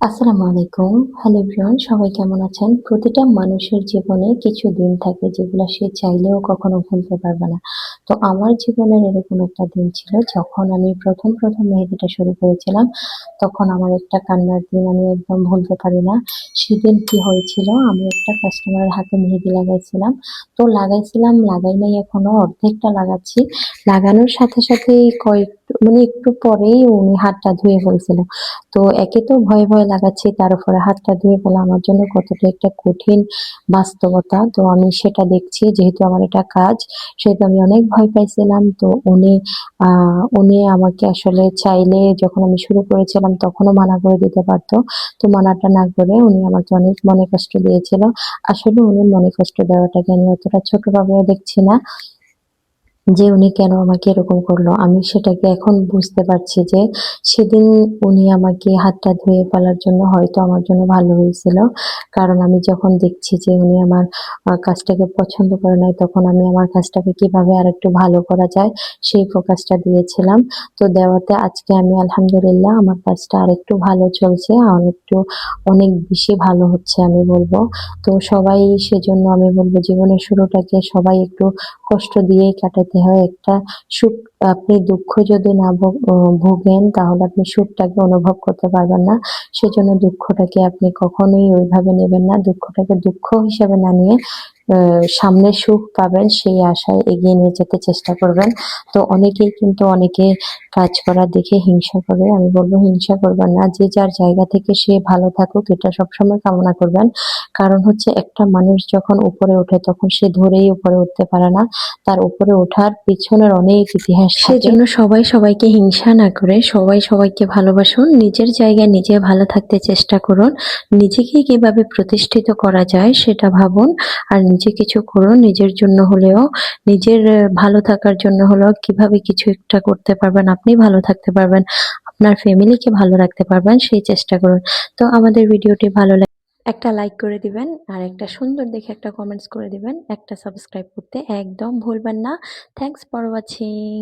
আসসালামু আলাইকুম। Hello everyone সবাই কেমন আছেন? প্রতিটা মানুষের জীবনে কিছু দিন থাকে যেগুলো সে চাইলেও কখনো ভুলতে পারবে না। তো আমার জীবনের এরকম একটা দিন ছিল যখন আমি প্রথম প্রথম মেহেদিটা শুরু করেছিলাম, তখন আমার একটা কান্নার দিন আমি একদম ভুলতে পারি না। সেদিন কি হয়েছিল, আমি একটা কাস্টমারের হাতে মেহেদি লাগাইছিলাম। তো লাগাইছিলাম, লাগাই নাই এখনও, অর্ধেকটা লাগাচ্ছি। লাগানোর সাথে সাথে কয়েক মানে একটু পরেই উনি হাতটা ধুয়ে ফেলছিল তো একে তো ভয়ে ভয়ে লাগাচ্ছি, তার উপরে হাতটা ধুয়ে ফেলা আমার জন্য কতটা একটা কঠিন বাস্তবতা। তো আমি সেটা দেখছি, যেহেতু আমার এটা কাজ, সেহেতু আমি অনেক ভয় পাইছিলাম। তো উনি উনি আমাকে আসলে চাইলে যখন আমি শুরু করেছিলাম, তখনও মানা করে দিতে পারতো। তো মানাটা না করে উনি আমাকে অনেক মনে কষ্ট দিয়েছিল। আসলে উনি মনে কষ্ট দেওয়াটাকে আমি অতটা ছোটভাবেও দেখছি না। যে উনি কেন আমাকে এরকম করল, আমি সেটাকে এখন বুঝতে পারছি যে সেদিন উনি আমাকে হাতটা ধুয়ে ফেলার জন্য হয়তো আমার জন্য ভালো হয়েছিল। কারণ আমি যখন দেখছি যে উনি আমার কাজটাকে পছন্দ করে নাই, তখন আমি আমার কাজটাকে কীভাবে আর একটু ভালো করা যায়, সেই ফোকাসটা দিয়েছিলাম। তো দেওয়াতে আজকে আমি আলহামদুলিল্লাহ আমার কাজটা আর একটু ভালো চলছে, আর একটু অনেক বেশি ভালো হচ্ছে আমি বলব। তো সবাই সেজন্য আমি বলব জীবনের শুরুটাকে সবাই একটু কষ্ট দিয়েই কাটাতে হয় একটা সুখ, আপনি দুঃখ যদি না ভোগ- ভোগেন, তাহলে আপনি সুখটাকে অনুভব করতে পারবেন না। সেজন্য দুঃখটাকে আপনি কখনোই ওইভাবে নেবেন না। দুঃখটাকে দুঃখ হিসেবে না নিয়ে সামনে সুখ পাবেন, সেই আশায় এগিয়ে নিয়ে যেতে চেষ্টা করবেন। তো অনেকেই কিন্তু অনেকে কাজ করা দেখে হিংসা করে। আমি বলব, হিংসা করবেন না। যে যার জায়গা থেকে সে ভালো থাকুক, এটা সবসময় কামনা করবেন। কারণ হচ্ছে একটা মানুষ যখন উপরে ওঠে, তখন সে ধরেই উপরে উঠতে পারে না। তার উপরে ওঠার পিছনের অনেক ইতিহাস। সেজন্য সবাই সবাইকে হিংসা না করে, সবাই সবাইকে ভালোবাসুন। নিজের জায়গায় নিজে ভালো থাকতে চেষ্টা করুন। নিজেকে কীভাবে প্রতিষ্ঠিত করা যায় সেটা ভাবুন। আর নিজে কিছু করুন, নিজের জন্য হলেও, নিজের ভালো থাকার জন্য হলেও কীভাবে কিছু একটা করতে পারবেন আপনি ভালো থাকতে পারবেন, আপনার ফ্যামিলিকে ভালো রাখতে পারবেন, সেই চেষ্টা করুন। তো আমাদের ভিডিওটি ভালো লাগে একটা লাইক করে দিবেন আর একটা সুন্দর দেখে একটা কমেন্টস করে দিবেন। একটা সাবস্ক্রাইব করতে একদম ভুলবেন না। Thanks for watching